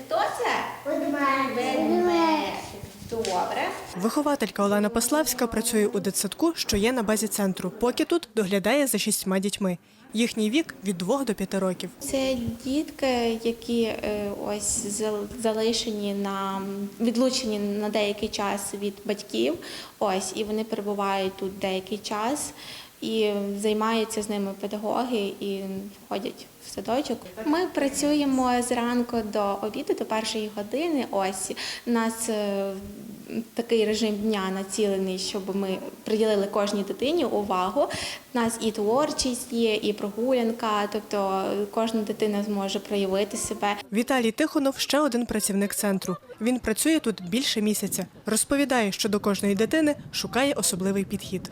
Хто це? Ведмедик. Добре. Вихователька Олена Паславська працює у дитсадку, що є на базі центру. Поки тут доглядає за шістьма дітьми. Їхній вік від 2 до 5 років. Це дітки, які е, ось зал- залишені на відлучені на деякий час від батьків. Ось і вони перебувають тут деякий час. І займаються з ними педагоги і входять в садочок. Ми працюємо зранку до обіду, до першої години. Ось у нас е, такий режим дня націлений, щоб ми приділили кожній дитині увагу. У нас і творчість є, і прогулянка, тобто кожна дитина зможе проявити себе. Віталій Тихонов ще один працівник центру. Він працює тут більше місяця. Розповідає, що до кожної дитини шукає особливий підхід.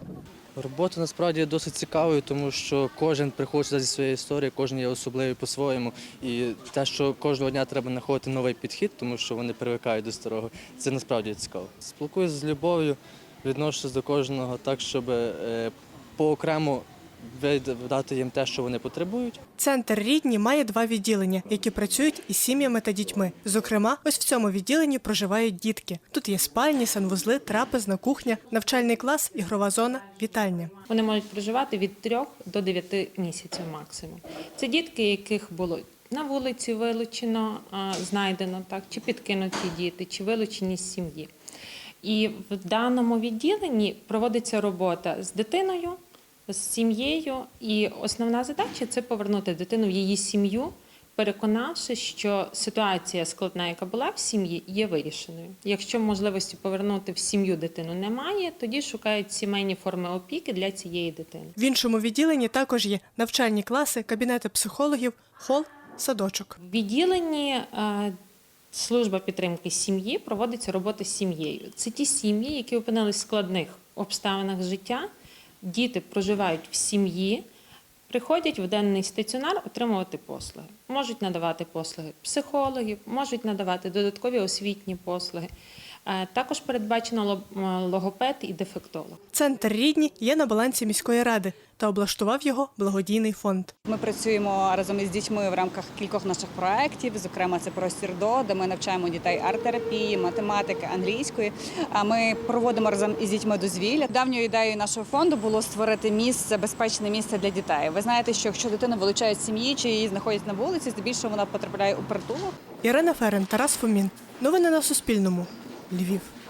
Робота насправді є досить цікавою, тому що кожен приходить зі своєї історії, кожен є особливий по-своєму. І те, що кожного дня треба знаходити новий підхід, тому що вони привикають до старого, це насправді цікаво. Спілкуюся з любов'ю, відношуся до кожного так, щоб по поокремо дати їм те, що вони потребують. Центр рідні має два відділення, які працюють із сім'ями та дітьми. Зокрема, ось в цьому відділенні проживають дітки. Тут є спальні, санвузли, трапезна, кухня, навчальний клас, ігрова зона, вітальня. Вони можуть проживати від 3 до 9 місяців максимум. Це дітки, яких було на вулиці вилучено, знайдено так, чи підкинуті діти, чи вилучені з сім'ї. І в даному відділенні проводиться робота з дитиною, з сім'єю, і основна задача це повернути дитину в її сім'ю, переконавши, що ситуація складна, яка була в сім'ї, є вирішеною. Якщо можливості повернути в сім'ю дитину немає, тоді шукають сімейні форми опіки для цієї дитини. В іншому відділенні також є навчальні класи, кабінети психологів, хол, садочок. В відділенні е, служба підтримки сім'ї проводиться робота з сім'єю. Це ті сім'ї, які опинились в складних обставинах життя. Діти проживають в сім'ї, приходять в денний стаціонар отримувати послуги. Можуть надавати послуги психологів, можуть надавати додаткові освітні послуги. Е, Також передбачено ло- логопед і дефектолог. Центр рідні є на балансі міської ради та облаштував його благодійний фонд. Ми працюємо разом із дітьми в рамках кількох наших проєктів. Зокрема, це простір до, де ми навчаємо дітей арт-терапії, математики, англійської. А ми проводимо разом із дітьми дозвілля. Давньою ідеєю нашого фонду було створити місце, безпечне місце для дітей. Ви знаєте, що якщо дитина вилучають з сім'ї чи її знаходять на вулиці, здебільшого вона потрапляє у притулок. Ірина Ферен, Тарас Фомін. Новини на Суспільному. Lviv.